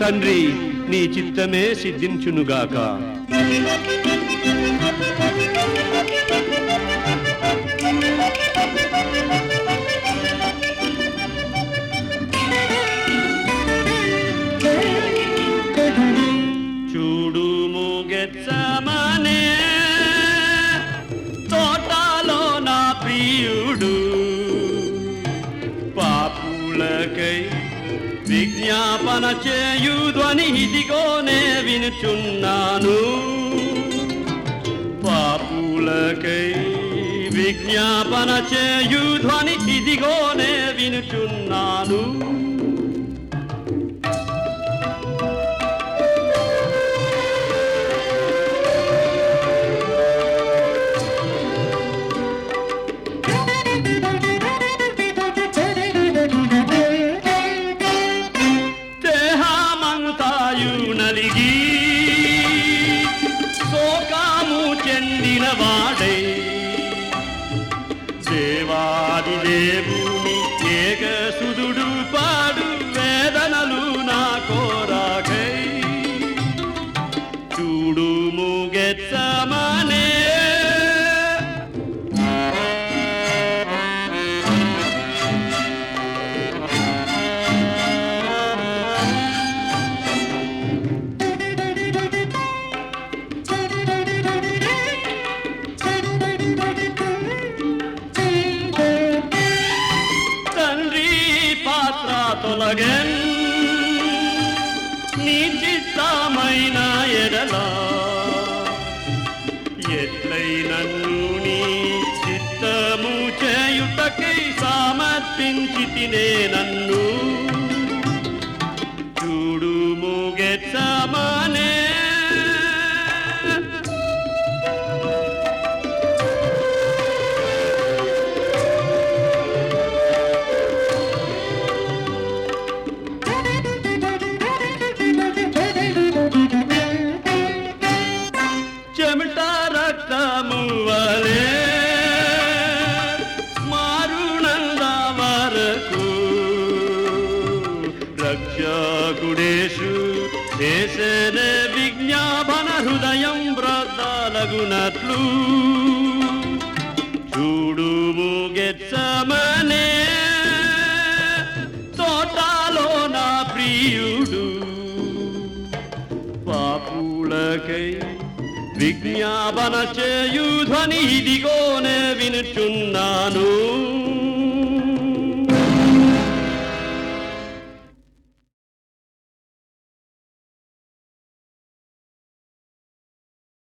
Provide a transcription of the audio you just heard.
తండ్రి నీ చిత్తమే సిద్ధించునుగాక. చూడు ముగెచ్చమనే తోటలో నా ప్రియుడు. పాపులకై విజ్ఞాపన చేయుధ్వని ఇదిగోనే వినుచున్నాను. పాపులకై విజ్ఞాపన చేయుధ్వని ఇదిగోనే వినుచున్నాను. Se va మగన్ నీ చిత్తమైన ఎడలా? ఎట్లైనన్ను నీ చిత్తము చేయుటకై సమర్పించి తినే నన్ను రక్షకుడేషు చేసిన విజ్ఞాపన హృదయం వ్రతాలగునట్లు చూడు గెచ్చమనే తోటలో నా ప్రియుడు. పాపులకై విజ్ఞాపన చేయుధ్వని ఇదిగోనే వినుచున్నాను.